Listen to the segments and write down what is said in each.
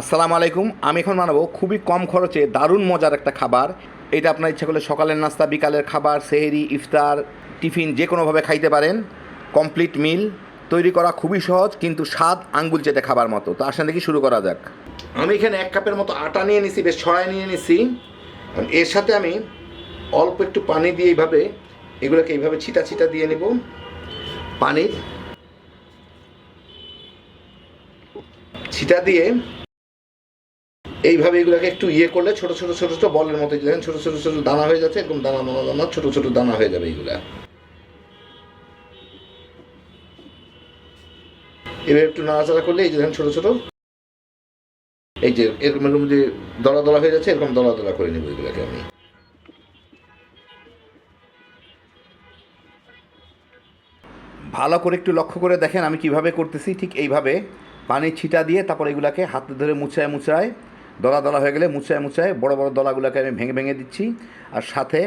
আসসালামু আলাইকুম। আমি এখন বানাবো খুবই কম খরচে দারুণ মজার একটা খাবার। এটা আপনার ইচ্ছা করলে সকালের নাস্তা, বিকালের খাবার, সেহেরি, ইফতার, টিফিন যে কোনোভাবে খাইতে পারেন। Complete meal. তৈরি করা খুবই সহজ, কিন্তু স্বাদ আঙ্গুল চেটে খাবার মতো। তো আসেন দেখি শুরু করা যাক। আমি এখানে এক কাপের মতো আটা নিয়ে নিছি, বেশ ছড়াই নিয়ে নিছি। এর সাথে আমি অল্প একটু পানি দিয়ে এইভাবে এগুলোকে এইভাবে ছিটা ছিটা দিয়ে নিব। পানির ছিটা দিয়ে এইভাবে এগুলোকে একটু ইয়ে করলে ছোট ছোট ছোট ছোট বলের মতো দেখেন ছোট ছোট ছোট দানা হয়ে যাচ্ছে এরকম দানা দানা দানা, ছোট ছোট দানা হয়ে যাবে এইগুলা। এবার একটু নাড়াচাড়া করলে এই যে দেখেন ছোট ছোট। এই যে এরকম এরকম যে দলা দলা হয়ে যাচ্ছে, এরকম দলা দলা করে নেব এগুলাকে আমি। ভালো করে একটু লক্ষ্য করে দেখেন আমি কীভাবে করতেছি, ঠিক এইভাবে। পানি ছিটা দিয়ে তারপর এগুলাকে হাতে ধরে মুছায় মুছায় দলা দলা হয়ে গেলে মুছায় মুছায় বড় বড় দলাগুলোকে আমি ভেঙে ভেঙে দিচ্ছি। আর সাথে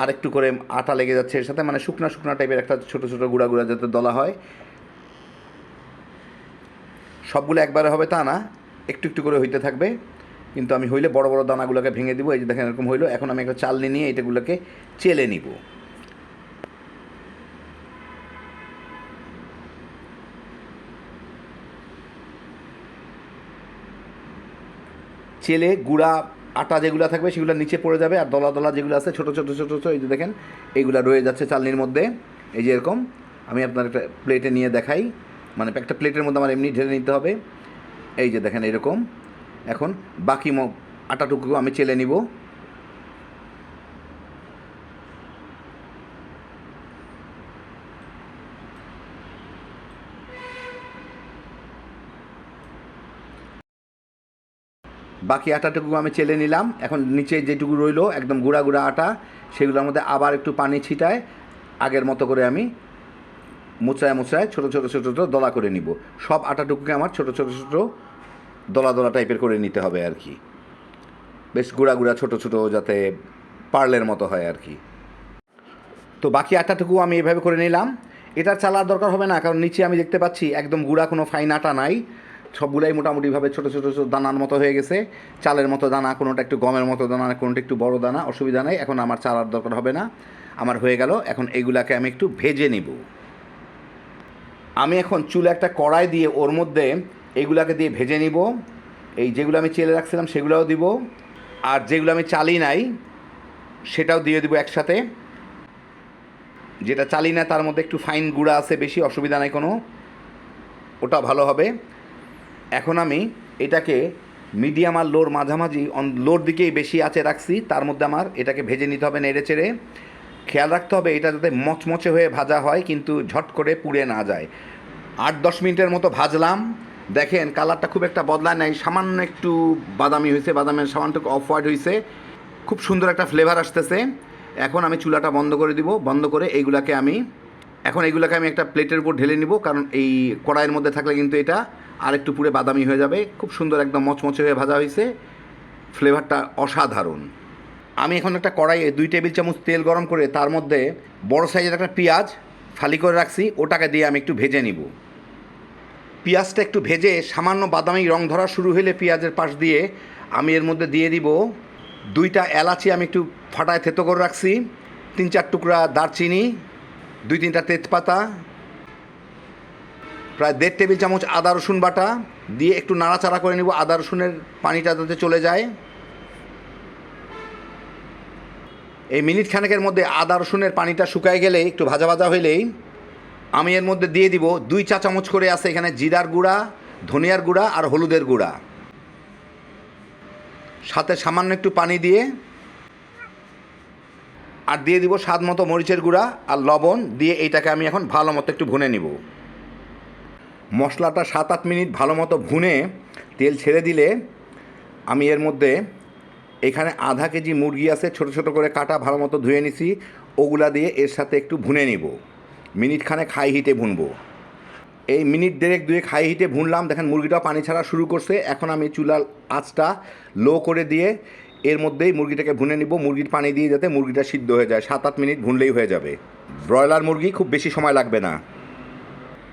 আর একটু করে আটা লেগে যাচ্ছে এর সাথে মানে শুকনা শুকনা টাইপের একটা ছোটো ছোটো গুঁড়া গুঁড়া যাতে দলা হয়। সবগুলো একবারে হবে তা না, একটু একটু করে হইতে থাকবে। কিন্তু আমি হইলে বড় বড় দানাগুলোকে ভেঙে দিব, এই যে দেখেন এরকম হইল। এখন আমি একটা চালনি নিয়ে এটাগুলোকে চেলে নিব। চেলে, গুঁড়া, আটা যেগুলো থাকবে সেগুলো নিচে পড়ে যাবে আর দলা দলা যেগুলো আছে, ছোটো ছোটো ছোটো ছোটো, এই যে দেখেন, এইগুলো রয়ে যাচ্ছে চালনির মধ্যে। এই যে এরকম, আমি আপনার একটা প্লেটে নিয়ে দেখাই। মানে একটা প্লেটের মধ্যে আমার এমনি ঢেলে নিতে হবে। এই যে দেখেন এরকম। এখন বাকি আটা আটাটুকু আমি চেলে নিব। বাকি আটাটুকু আমি চেলে নিলাম। এখন নিচে যেটুকু রইল, একদম গুঁড়া গুঁড়া আটা, সেগুলোর মধ্যে আবার একটু পানি ছিটায় আগের মতো করে আমি মোচায় মোচায় ছোটো ছোটো ছোটো ছোটো দলা করে নিব। সব আটাটুকুকে আমার ছোটো ছোটো ছোটো দলা দলা টাইপের করে নিতে হবে আর কি। বেশ গুঁড়া গুঁড়া ছোটো ছোটো যাতে পার্লের মতো হয় আর কি। তো বাকি আটাটুকু আমি এভাবে করে নিলাম। এটার চালার দরকার হবে না, কারণ নিচে আমি দেখতে পাচ্ছি একদম গুঁড়া কোনো ফাইন আটা নাই। সবগুলাই মোটামুটিভাবে ছোটো ছোটো ছোটো দানার মতো হয়ে গেছে। চালের মতো দানা, কোনোটা একটু গমের মতো দানা, কোনোটা একটু বড় দানা, অসুবিধা নেই। এখন আমার চালার দরকার হবে না। আমার হয়ে গেল। এখন এগুলাকে আমি একটু ভেজে নিব। আমি এখন চুলে একটা কড়াই দিয়ে ওর মধ্যে এগুলাকে দিয়ে ভেজে নিব। এই যেগুলো আমি চেলে রাখছিলাম সেগুলোও দিব। আর যেগুলো আমি চালি নাই, সেটাও দিয়ে দিব একসাথে। যেটা চালি না তার মধ্যে একটু ফাইন গুঁড়া আছে, বেশি অসুবিধা নাই কোনো। ওটা ভালো হবে। এখন আমি এটাকে মিডিয়াম আর লোর মাঝামাঝি অন লোর দিকেই বেশি আছে রাখছি, তার মধ্যে আমার এটাকে ভেজে নিতে হবে নেড়ে চেড়ে। খেয়াল রাখতে হবে এটা যাতে মচমচে হয়ে ভাজা হয়, কিন্তু ঝট করে পুড়ে না যায়। আট দশ মিনিটের মতো ভাজলাম। দেখেন কালারটা খুব একটা বদলায় নাই, সামান্য একটু বাদামি হয়েছে, বাদামের সামান্য একটু অফ হোয়াইট হয়েছে। খুব সুন্দর একটা ফ্লেভার আসতেছে। এখন আমি চুলাটা বন্ধ করে দিব, বন্ধ করে এইগুলাকে আমি, এখন এইগুলোকে আমি একটা প্লেটের উপর ঢেলে নিব, কারণ এই কড়াইয়ের মধ্যে থাকলে কিন্তু এটা আর একটু পুরে বাদামি হয়ে যাবে। খুব সুন্দর একদম মচমচে হয়ে ভাজা হয়েছে। ফ্লেভারটা অসাধারণ। আমি এখন একটা কড়াইয়ে দুই টেবিল চামচ তেল গরম করে তার মধ্যে বড় সাইজের একটা পেঁয়াজ ফালি করে রাখছি। ওটাকে দিয়ে আমি একটু ভেজে নিব। পেঁয়াজটা একটু ভেজে সামান্য বাদামি রং ধরা শুরু হলে পেঁয়াজের পাশ দিয়ে আমি এর মধ্যে দিয়ে দিব দুইটা এলাচি আমি একটু ফাটায় থেতো করে রাখছি। তিন চার টুকরা দারচিনি, দুই তিনটা তেজপাতা প্রায় দেড় টেবিল চামচ আদা, রসুন বাটা দিয়ে একটু নাড়াচাড়া করে নিব। আদা, রসুনের পানিটা যাতে চলে যায়। এই মিনিট খানেকের মধ্যে আদা, রসুনের পানিটা শুকায় গেলে একটু ভাজা ভাজা হইলেই আমি এর মধ্যে দিয়ে দিব দুই চা চামচ করে আছে এখানে জিরার গুঁড়া, ধনিয়ার গুঁড়া আর হলুদের গুঁড়া। সাথে সামান্য একটু পানি দিয়ে আর দিয়ে দিব স্বাদ মতো মরিচের গুঁড়া আর লবণ দিয়ে এইটাকে আমি এখন ভালো মতো একটু ভুনে নিব। মশলাটা সাত আট মিনিট ভালো মতো ভুনে তেল ছেড়ে দিলে আমি এর মধ্যে এখানে আধা কেজি মুরগি আছে, ছোট ছোট করে কাটা ভালো মতো ধুয়ে নিছি। ওগুলা দিয়ে এর সাথে একটু ভুনে নিব। মিনিট খানে খাই হিটে ভুনবো। এই মিনিট দেড়েক দুয়ে খাই হিটে ভুনলাম। দেখেন মুরগিটা পানি ছাড়া শুরু করছে। এখন আমি চুলার আঁচটা লো করে দিয়ে এর মধ্যেই মুরগিটাকে ভুনে নিব। মুরগির পানি দিয়ে যাতে মুরগিটা সিদ্ধ হয়ে যায়। সাত আট মিনিট ভুনলেই হয়ে যাবে। ব্রয়লার মুরগি খুব বেশি সময় লাগবে না।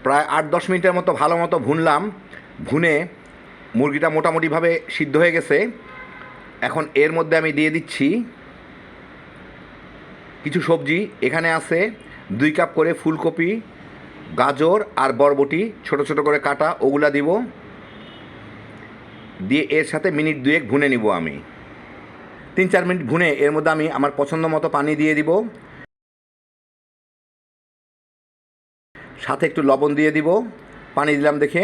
প্রায় আট, দশ মিনিটের মতো ভালো মতো ভুনলাম। ভুনে মুরগিটা মোটামুটিভাবে সিদ্ধ হয়ে গেছে। এখন এর মধ্যে আমি দিয়ে দিচ্ছি কিছু সবজি। এখানে আছে দুই কাপ করে ফুলকপি, গাজর আর বরবটি, ছোট ছোট করে কাটা, ওগুলা দিব। দিয়ে এর সাথে মিনিট দুয়েক ভুনে নিব আমি। তিন, চার মিনিট ভুনে এর মধ্যে আমি আমার পছন্দ মতো পানি দিয়ে দিব। সাথে একটু লবণ দিয়ে দিব, পানি দিলাম দেখে।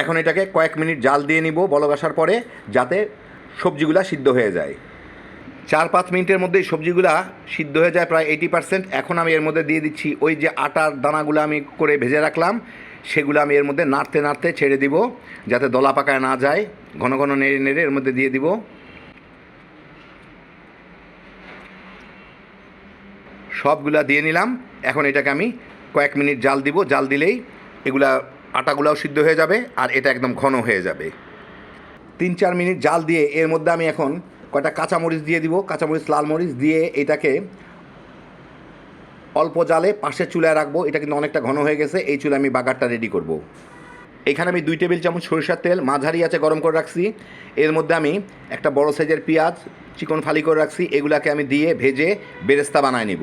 এখন এটাকে কয়েক মিনিট জাল দিয়ে নিব বলক আসার পরে, যাতে সবজিগুলা সিদ্ধ হয়ে যায়। চার পাঁচ মিনিটের মধ্যেই সবজিগুলা সিদ্ধ হয়ে যায় প্রায় এইটি পার্সেন্ট এখন আমি এর মধ্যে দিয়ে দিচ্ছি ওই যে আটার দানাগুলো আমি করে ভেজে রাখলাম, সেগুলো আমি এর মধ্যে নাড়তে নাড়তে ছেড়ে দিব, যাতে দলা পাকায় না যায়। ঘন ঘন নেড়ে নেড়ে এর মধ্যে দিয়ে দিব। সবগুলা দিয়ে নিলাম। এখন এটাকে আমি কয়েক মিনিট জাল দিব, জাল দিলেই এগুলা আটাগুলাও সিদ্ধ হয়ে যাবে আর এটা একদম ঘন হয়ে যাবে তিন চার মিনিট জাল দিয়ে এর মধ্যে আমি এখন কয়টা কাঁচামরিচ দিয়ে দিব, কাঁচামরিচ, লাল মরিচ দিয়ে এটাকে অল্প জালে পাশের চুলায় রাখব, এটা কিন্তু অনেকটা ঘন হয়ে গেছে, এই চুলে আমি বাগারটা রেডি করব। এখানে আমি দুই টেবিল চামচ সরিষার তেল, মাঝারি আছে গরম করে রাখছি, এর মধ্যে আমি একটা বড় সাইজের পেঁয়াজ, চিকন ফালি করে রাখছি, এগুলাকে আমি দিয়ে ভেজে বেরেস্তা বানায় নিব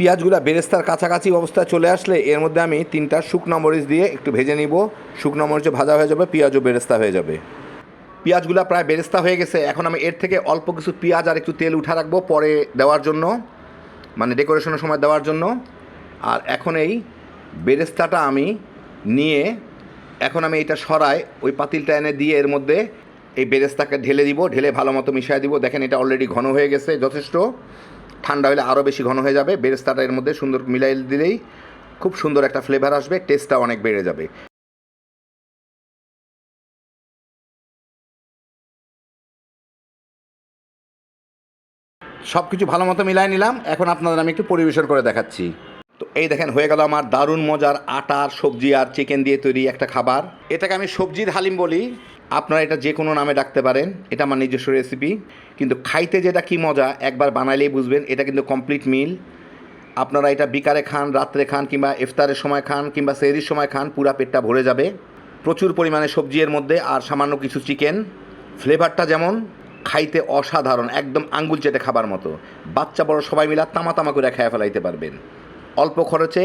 পেঁয়াজগুলো বেরেস্তার কাছাকাছি অবস্থায় চলে আসলে এর মধ্যে আমি তিনটা শুকনো মরিচ দিয়ে একটু ভেজে নিব। শুকনো মরিচও ভাজা হয়ে যাবে, পেঁয়াজও বেরেস্তা হয়ে যাবে। পেঁয়াজগুলো প্রায় বেরেস্তা হয়ে গেছে। এখন আমি এর থেকে অল্প কিছু পেঁয়াজ আর একটু তেল উঠা রাখব পরে দেওয়ার জন্য মানে ডেকোরেশনের সময় দেওয়ার জন্য। আর এখন এই বেরেস্তাটা আমি নিয়ে, এখন আমি এটা সরাই, ওই পাতিলটা এনে দিয়ে এর মধ্যে এই বেরেস্তাকে ঢেলে দিব, ঢেলে ভালো মতো মিশিয়ে দিব। দেখেন এটা অলরেডি ঘন হয়ে গেছে, যথেষ্ট। ঠান্ডা হলে আরও বেশি ঘন হয়ে যাবে। বেরেস্তাটা এর মধ্যে সুন্দর মিলাই দিলেই খুব সুন্দর একটা ফ্লেভার আসবে টেস্টটা অনেক বেড়ে যাবে। সব কিছু ভালো মতো মিলাই নিলাম, এখন আপনাদের আমি একটু পরিবেশন করে দেখাচ্ছি। তো এই দেখেন, হয়ে গেল আমার দারুণ মজার আটার সবজি আর চিকেন দিয়ে তৈরি একটা খাবার। এটাকে আমি সবজির হালিম বলি। আপনারা এটা যে কোনো নামে ডাকতে পারেন, এটা আমার নিজস্ব রেসিপি কিন্তু খাইতে যেটা কি মজা, একবার বানাইলেই বুঝবেন, এটা কিন্তু কমপ্লিট মিল আপনারা এটা বিকারে খান, রাত্রে খান, কিংবা ইফতারের সময় খান, কিংবা সেহরির সময় খান, পুরা পেটটা ভরে যাবে। প্রচুর পরিমাণে সবজি এর মধ্যে, আর সামান্য কিছু চিকেন ফ্লেভারটা যেমন, খাইতে অসাধারণ, একদম আঙ্গুল চেটে খাবার মতো। বাচ্চা বড় সবাই মিলা তামা তামা করে খেয়ে ফেলাইতে পারবেন। অল্প খরচে